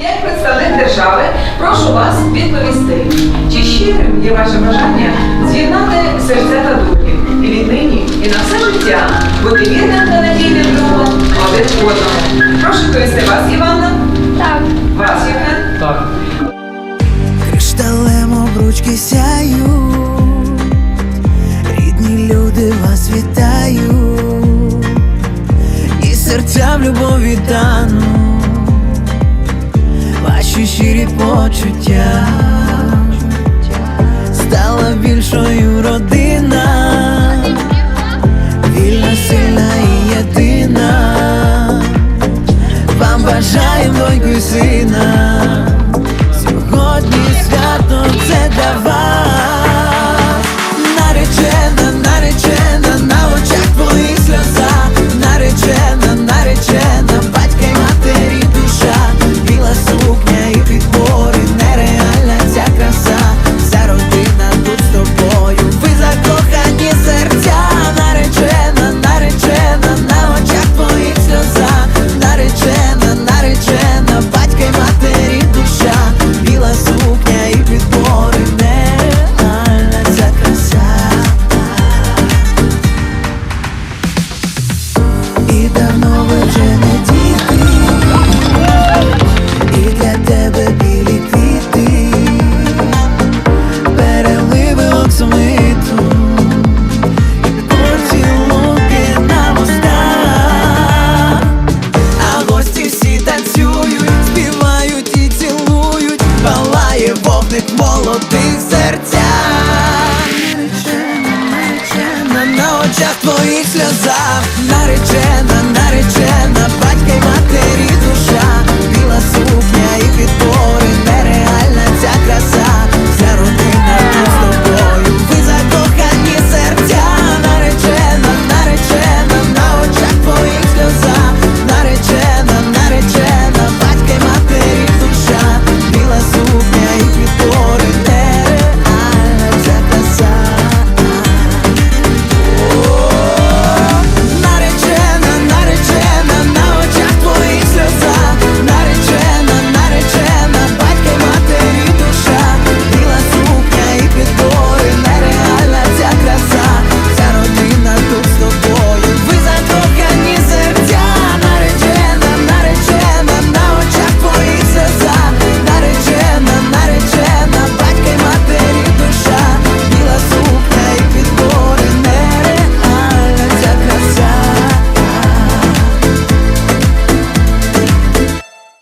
як представник держави, прошу вас відповісти, чи щирим є ваше бажання з'єднати серця та духи і віднині і на все життя бути вірним та надійним другом один одному. Прошу відповісти вас, Іванна, Так. вас, Євген. Так. Кришталем обручки сяють, рідні люди вас вітають, і серця в любові тануть, почуття, стала більшою родина, серця, наречена, наречена на очах твоїх сльозах, наречена, наречена, батька й матері.